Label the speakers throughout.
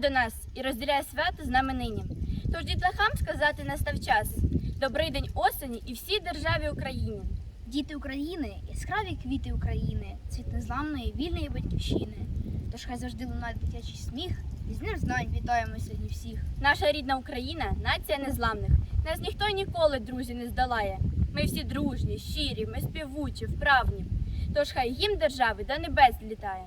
Speaker 1: до нас і розділяє свято з нами нині. Тож дітлахам сказати настав час. Добрий день осені і всій державі Україні.
Speaker 2: Діти України, яскраві квіти України, цвіт незламної вільної батьківщини. Тож хай завжди лунає дитячий сміх, і з ним знань вітаємо сьогодні всіх.
Speaker 1: Наша рідна Україна нація незламних. Нас ніхто ніколи, друзі, не здолає. Ми всі дружні, щирі, ми співучі, вправні. Тож хай гімн держави до небес злітає.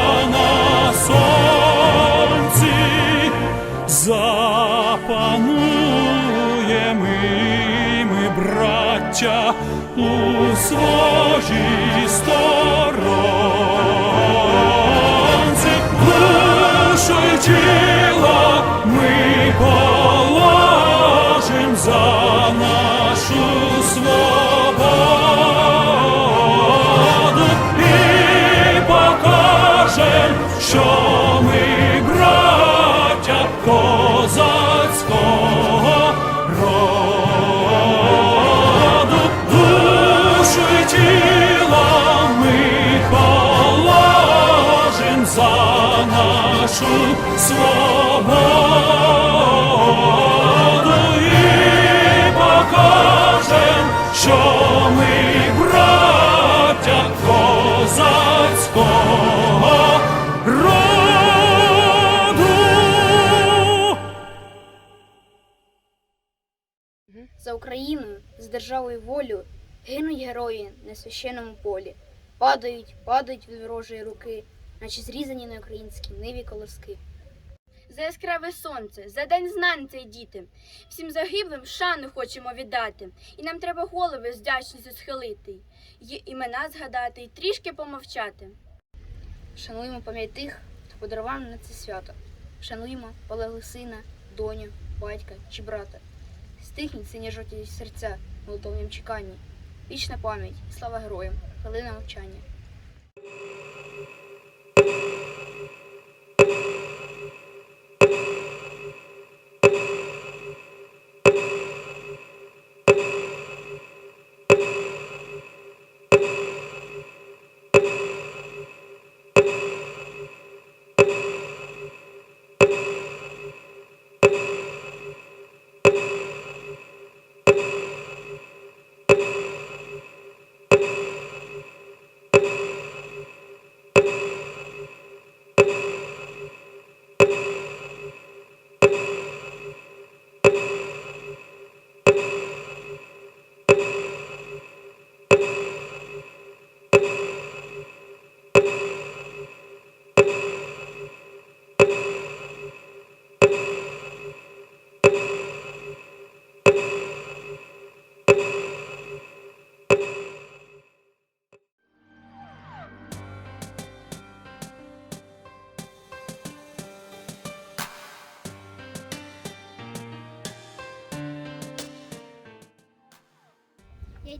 Speaker 3: браття, у своїй сторонці, душу нашу свободу і покажем, що ми браття козацького роду. За
Speaker 2: Україною, з державою волю, гинуть герої на священному полі. Падають, падають від ворожої руки, наче зрізані на українській ниві колоски.
Speaker 1: За яскраве сонце, за день знань цей діти. Всім загиблим шану хочемо віддати. І нам треба голови з вдячністю схилити, й імена згадати і трішки помовчати.
Speaker 2: Шануємо пам'ять тих, хто подарував на це свято. Шануємо полеглих сина, доню, батька чи брата. Стихніть сині жовті серця молитовнім чеканні. Вічна пам'ять, слава героям, хвилина мовчання.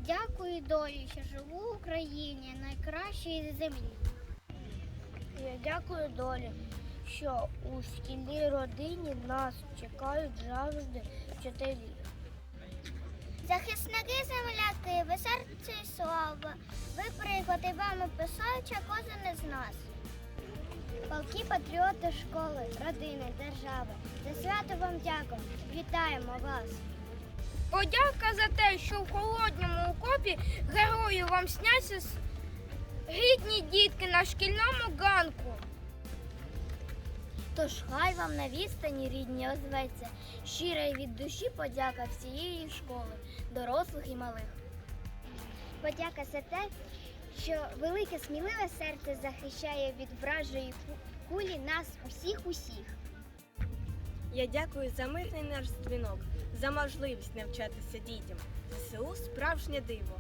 Speaker 4: Дякую долі, що живу в Україні, найкращій землі. Я дякую долі, що у шкільній родині нас чекають завжди вчителі. Захисники земляки, ви серце і слава, ви приклад і вами писаюча кожен із нас. Полки патріоти школи, родини, держави. За свято вам дякую. Вітаємо вас.
Speaker 5: Подяка за те, що в холодному окопі герої вам сняться гідні дітки на шкільному ганку.
Speaker 4: Тож хай вам на відстані рідні озветься, щира й від душі подяка всієї школи, дорослих і малих. Подяка за те, що велике сміливе серце захищає від вражої кулі нас усіх усіх.
Speaker 6: Я дякую за мирний наш дзвінок, за можливість навчатися дітям. ЗСУ справжнє диво.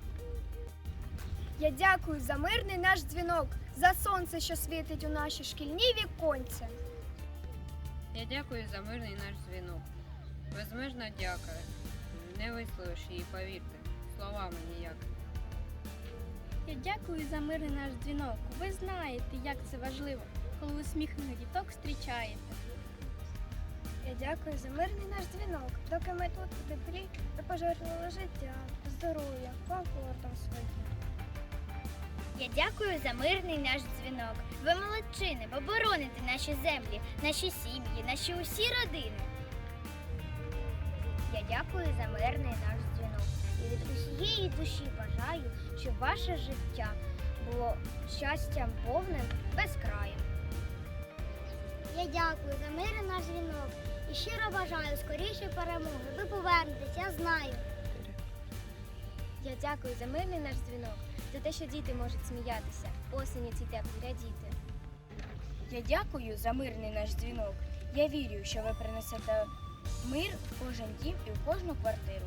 Speaker 7: Я дякую за мирний наш дзвінок, за сонце, що світить у наші шкільні віконця.
Speaker 8: Я дякую за мирний наш дзвінок. Безмежно дякую. Не висловиш її, повірте, словами ніяк.
Speaker 1: Я дякую за мирний наш дзвінок. Ви знаєте, як це важливо, коли усміхнених діток зустрічаєте.
Speaker 7: Я дякую за мирний наш дзвінок. Доки ми тут у теплі, ви пожертвували життя, здоров'я, комфортом своїм.
Speaker 5: Я дякую за мирний наш дзвінок. Ви молодчини, бо бороните наші землі, наші сім'ї, наші усі родини. Я дякую за мирний наш дзвінок. І від усієї душі бажаю, щоб ваше життя було щастям повним безкраєм. Я дякую за мирний наш дзвінок і щиро бажаю скорішої перемоги. Ви повернетесь, я знаю.
Speaker 7: Я дякую за мирний наш дзвінок, за те, що діти можуть сміятися, осені ці теплі радіти.
Speaker 9: Я дякую за мирний наш дзвінок. Я вірю, що ви принесете мир в кожен дім і в кожну квартиру.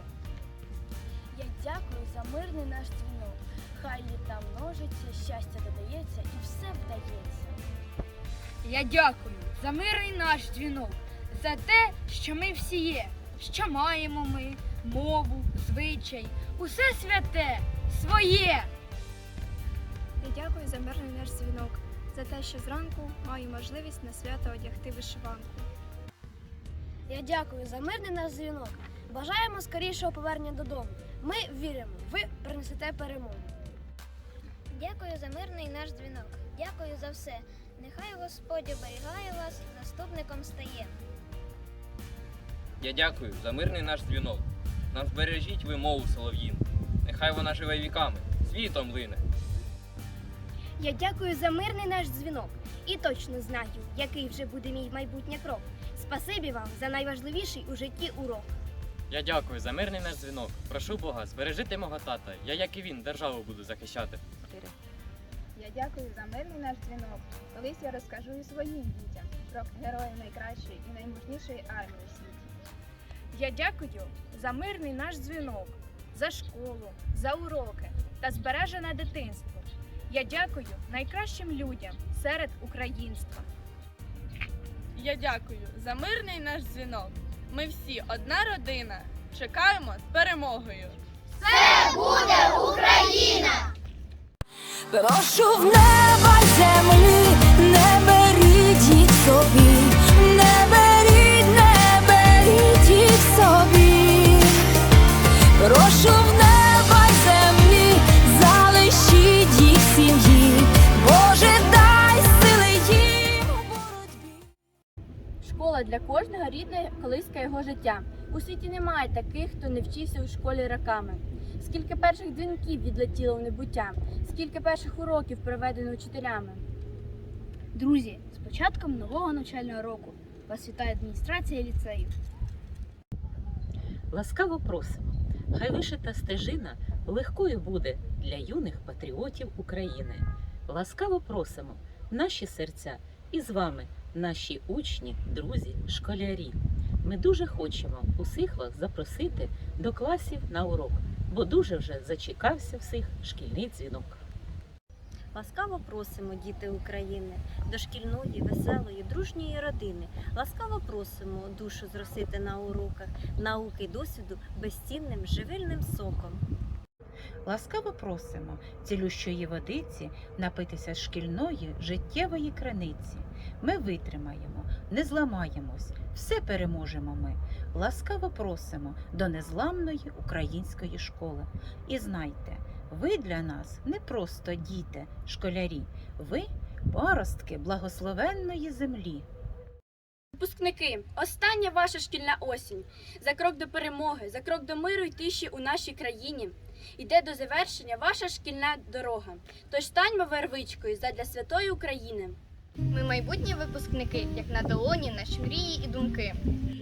Speaker 9: Я дякую за мирний наш дзвінок. Хай літа множиться, щастя додається і все вдається.
Speaker 10: Я дякую за мирний наш дзвінок, за те, що ми всі є, що маємо ми, мову, звичай, усе святе, своє.
Speaker 7: Я дякую за мирний наш дзвінок, за те, що зранку маю можливість на свято одягти вишиванку.
Speaker 9: Я дякую за мирний наш дзвінок. Бажаємо скорішого повернення додому. Ми віримо, ви принесете перемогу.
Speaker 5: Дякую за мирний наш дзвінок. Дякую за все. Нехай Господь оберігає вас і заступником стає.
Speaker 11: Я дякую за мирний наш дзвінок. Нам збережіть ви мову солов'їн. Нехай вона живе віками, світом лине.
Speaker 9: Я дякую за мирний наш дзвінок і точно знаю, який вже буде мій майбутній крок. Спасибі вам за найважливіший у житті урок.
Speaker 11: Я дякую за мирний наш дзвінок. Прошу Бога, збережити мого тата. Я, як і він, державу буду захищати.
Speaker 12: Я дякую за мирний наш дзвінок. Колись я розкажу і своїм дітям про героїв найкращої і наймужнішої армії у світі.
Speaker 6: Я дякую за мирний наш дзвінок, за школу, за уроки та збережене дитинство. Я дякую найкращим людям серед українства.
Speaker 4: Я дякую за мирний наш дзвінок. Ми всі одна родина. Чекаємо з перемогою. Це буде Україна!
Speaker 13: Прошу в неба землі, не беріть їх собі,
Speaker 1: для кожного рідна колиска його життя. У світі немає таких, хто не вчився у школі роками. Скільки перших дзвінків відлетіло в небуття, скільки перших уроків проведено учителями.
Speaker 9: Друзі, з початком нового навчального року вас вітає адміністрація ліцею.
Speaker 14: Ласкаво просимо. Хай вишита стежина легкою буде для юних патріотів України. Ласкаво просимо наші серця і з вами, наші учні, друзі, школярі. Ми дуже хочемо усіх вас запросити до класів на урок, бо дуже вже зачекався всіх шкільний дзвінок.
Speaker 15: Ласкаво просимо, діти України, до шкільної, веселої, дружньої родини. Ласкаво просимо душу зросити на уроках, науки й досвіду безцінним живильним соком.
Speaker 16: Ласкаво просимо цілющої водиці напитися з шкільної життєвої краниці. Ми витримаємо, не зламаємось, все переможемо ми. Ласкаво просимо до незламної української школи. І знайте, ви для нас не просто діти, школярі, ви паростки благословенної землі.
Speaker 1: Випускники, остання ваша шкільна осінь. За крок до перемоги, за крок до миру й тиші у нашій країні. Іде до завершення ваша шкільна дорога. Тож станьмо вервичкою задля святої України.
Speaker 7: Ми майбутні випускники, як на долоні наші мрії і думки.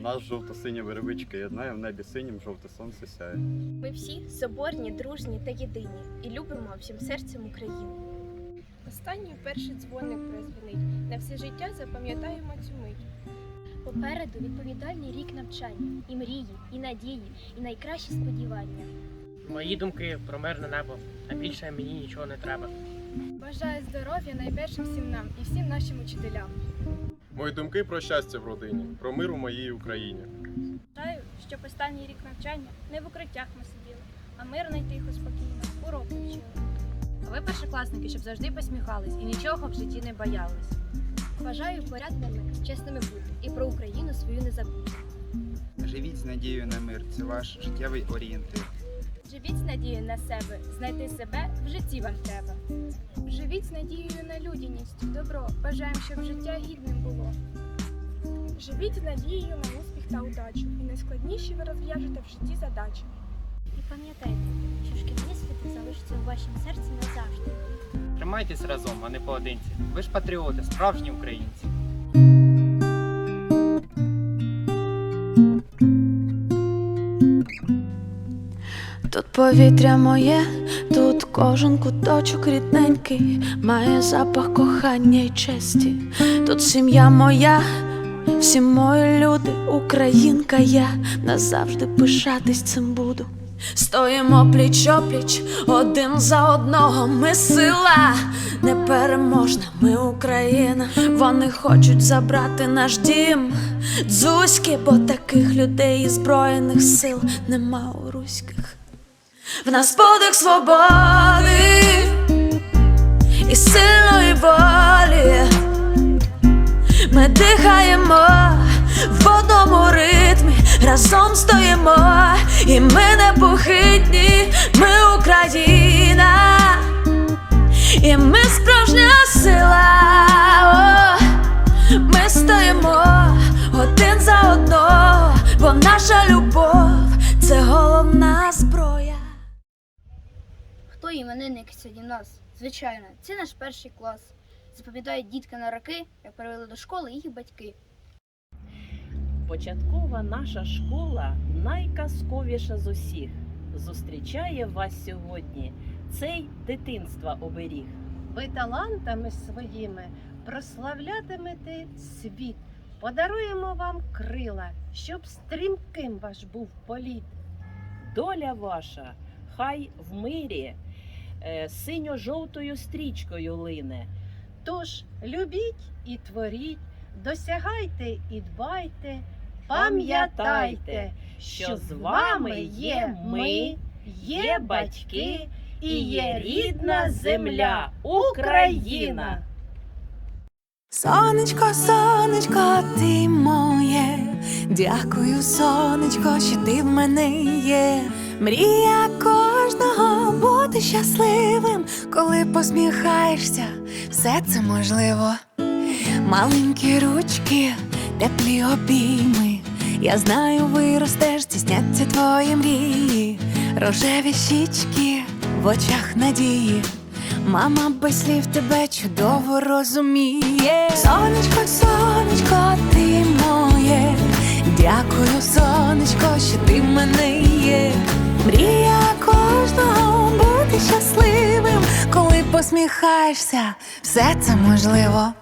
Speaker 17: Нас жовто-синя вербичка єднає в небі синім жовте сонце сяє.
Speaker 6: Ми всі соборні, дружні та єдині і любимо всім серцем Україну. Останній перший дзвоник прозвенить. На все життя запам'ятаємо цю мить.
Speaker 9: Попереду відповідальний рік навчання, і мрії, і надії, і найкращі сподівання.
Speaker 18: Мої думки про мирне небо, а більше мені нічого не треба.
Speaker 6: Бажаю здоров'я найперше всім нам і всім нашим учителям.
Speaker 19: Мої думки про щастя в родині, про мир у моїй Україні.
Speaker 6: Бажаю, щоб останній рік навчання не в укриттях ми сиділи, а мирно й тихо, спокійно, уроки вчили.
Speaker 20: А ви першокласники, щоб завжди посміхались і нічого в житті не боялись.
Speaker 6: Бажаю порядними, чесними бути і про Україну свою не забути.
Speaker 21: Живіть з надією на мир, це ваш життєвий орієнтир.
Speaker 6: Живіть з надією на себе, знайти себе в житті вам треба. Живіть з надією на людяність, добро. Бажаємо, щоб життя гідним було. Живіть з надією на успіх та удачу, і найскладніші ви розв'яжете в житті задачі.
Speaker 4: І пам'ятайте, що шкільні світи залишаться у вашому серці назавжди.
Speaker 18: Тримайтесь разом, а не поодинці. Ви ж патріоти, справжні українці.
Speaker 13: Тут повітря моє, тут кожен куточок рідненький, має запах кохання й честі. Тут сім'я моя, всі мої люди, українка я назавжди пишатись цим буду. Стоїмо пліч опліч, один за одного. Ми сила непереможна, ми Україна. Вони хочуть забрати наш дім. Дзузьки, бо таких людей і збройних сил нема у руських. В нас подих свободи і сильної волі. Ми дихаємо в одному ритмі, разом стоїмо, і ми непохитні, ми Україна, і ми справжня сила. О, ми стоїмо один за одного, бо наша любов це головна зброя.
Speaker 2: Хто іменинник сьогодні в нас? Звичайно, це наш перший клас. Запам'ятають дітки на роки, як привели до школи їх батьки.
Speaker 22: Початкова наша школа найказковіша з усіх. Зустрічає вас сьогодні цей дитинства оберіг.
Speaker 23: Ви талантами своїми прославлятимете світ. Подаруємо вам крила, щоб стрімким ваш був політ.
Speaker 22: Доля ваша хай в мирі синьо-жовтою стрічкою лине.
Speaker 23: Тож любіть і творіть, досягайте і дбайте, пам'ятайте, що з вами є ми, є батьки і є рідна земля Україна.
Speaker 13: Сонечко, сонечко, ти моє. Дякую, сонечко, що ти в мене є. Мрія кожного бути щасливим, коли посміхаєшся, все це можливо. Маленькі ручки, теплі обійми. Я знаю, виростеш, здійсняться твої мрії, рожеві щічки в очах надії. Мама без слів тебе чудово розуміє. Сонечко, сонечко, ти моє. Дякую, сонечко, що ти в мене є. Мрія кожного бути щасливим, коли посміхаєшся, все це можливо.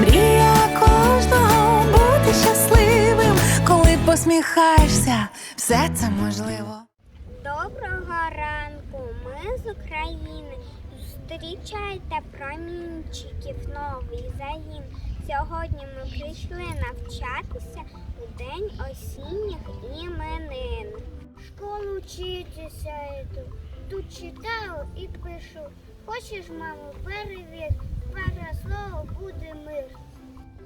Speaker 13: Мрія кожного бути щасливим, коли посміхаєшся, все це можливо.
Speaker 4: Доброго ранку, ми з України. Зустрічайте промінчиків новий загін. Сьогодні ми прийшли навчатися у день осінніх іменин. Школу вчитися йду, тут читаю і пишу. Хочеш, мамо, перевір, перше слово буде мир.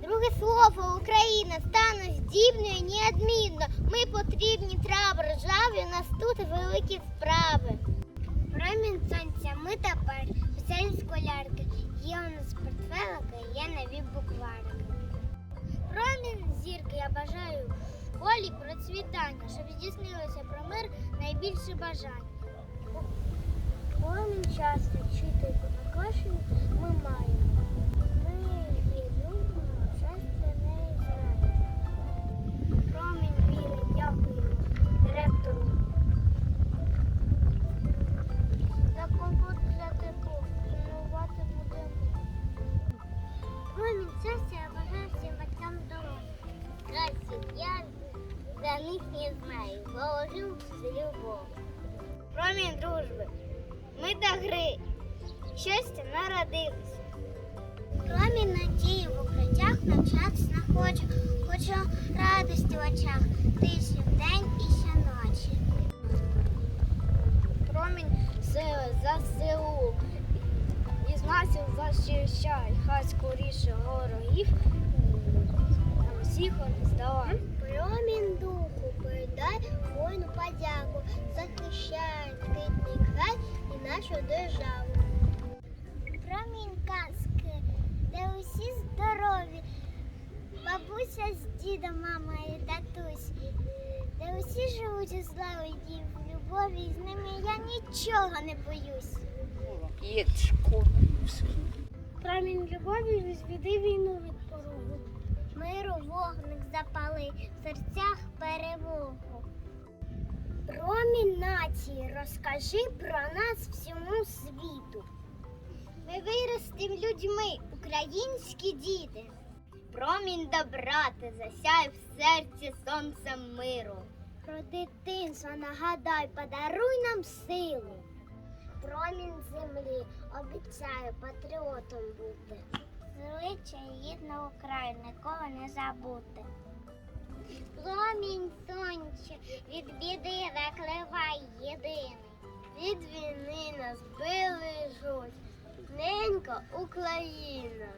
Speaker 4: Друге слово Україна стане здібною неодмінно. Ми потрібні треба державі, у нас тут великі справи. Промінь сонця, ми тепер веселі школярки. Є у нас портфелики, є нові букварики. Промінь зірки, я бажаю волі процвітання, щоб здійснилося про мир найбільше бажання. Промінь часто вчительку на кошені ми маємо. Щастя народились. Промінь надії в укриттях навчатись не хочу. Хочу радості в очах, тиші вдень і щоночі. Промінь сили за силу. І знаців защищай, хай скоріше ворогів. Нам всіх здавай. Промінь духу, передай воїну подяку, захищай рідний край і нашу державу. Промінь казки, де усі здорові, бабуся з дідом, мама і татусь, де усі живуть у славі в любові, і з ними я нічого не боюсь. Промінь любові розвіди війну від порогу. Миру вогник запали, в серцях перемогу. Промінь нації, розкажи про нас всьому світу. Ми виростем людьми, українські діти. Промінь добра ти засяй в серці сонцем миру. Про дитинство нагадай, подаруй нам силу. Промінь землі, обіцяю патріотом бути. Звичай гідного краю нікого не забути. Промінь сонця, від біди закливай єдиний. Від війни нас бережуть, ненька Україна.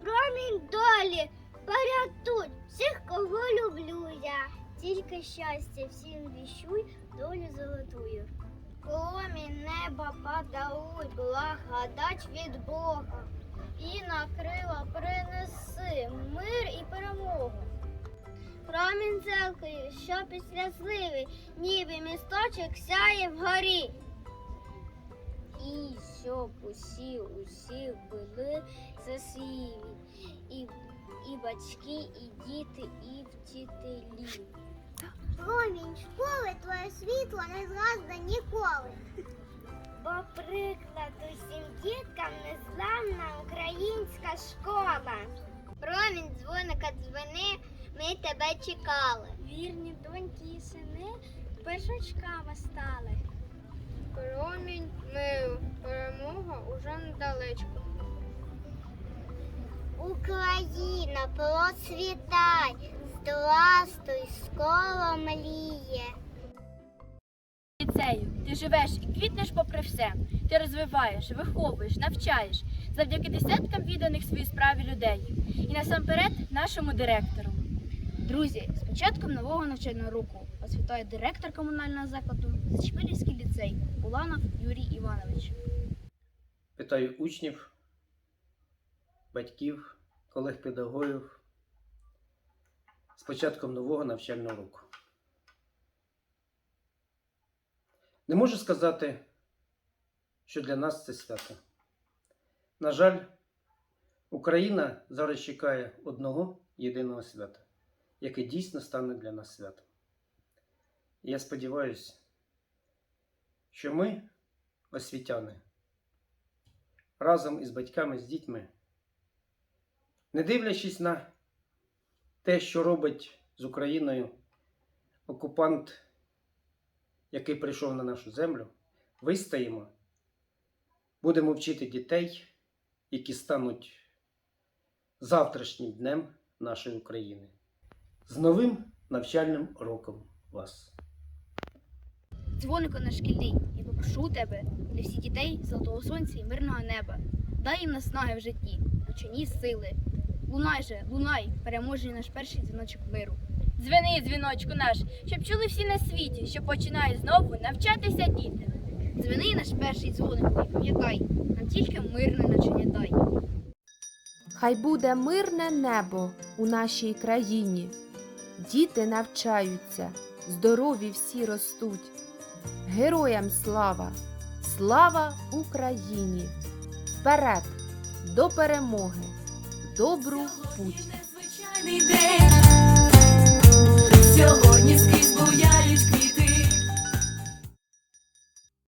Speaker 4: Промінь долі, порятуй всіх, кого люблю я. Тільки щастя всім віщуй, долю золотую. Промінь неба подаруй, благодать від Бога. І на крила принеси мир і перемогу. Промінь церкви, що після зливи, ніби місточок сяє вгорі. І щоб усі, усі були щасливі, і, і батьки, і діти, і вчителі. Промінь школи твоє світло не згасне ніколи. Бо приклад усім діткам незламна українська школа. Промінь дзвоника дзвони, ми тебе чекали. Вірні доньки і сини пешачками стали. Промінь миру, перемога уже недалечко. Україна, процвітай, здравствуй, скоро мліє.
Speaker 1: ліцею. Ти живеш і квітнеш попри все. Ти розвиваєш, виховуєш, навчаєш завдяки десяткам відданих своїй справі людей. І насамперед нашому директору.
Speaker 2: Друзі, з початком нового навчального року вас вітає директор комунального закладу Зачепилівський ліцей Буланов Юрій Іванович.
Speaker 24: Вітаю учнів, батьків, колег педагогів з початком нового навчального року. Не можу сказати, що для нас це свято. На жаль, Україна зараз чекає одного єдиного свята, яке дійсно стане для нас святом. І я сподіваюся, що ми, освітяни, разом із батьками, з дітьми, не дивлячись на те, що робить з Україною окупант, який прийшов на нашу землю, вистоїмо, будемо вчити дітей, які стануть завтрашнім днем нашої України. З новим навчальним роком вас!
Speaker 2: Дзвонику наш шкільний, я попрошу тебе для всіх дітей золотого сонця і мирного неба. Дай їм наснаги в житті, учені сили. Лунай же, лунай, переможний наш перший дзвіночок миру.
Speaker 1: Дзвени, дзвіночку наш, щоб чули всі на світі, що починають знову навчатися діти.
Speaker 2: Дзвени наш перший дзвонику і пам'ятай, нам тільки мирне навчання дай.
Speaker 25: Хай буде мирне небо у нашій країні. Діти навчаються, здорові всі ростуть. Героям слава! Слава Україні! Вперед до перемоги! Добру путь!
Speaker 13: Сьогодні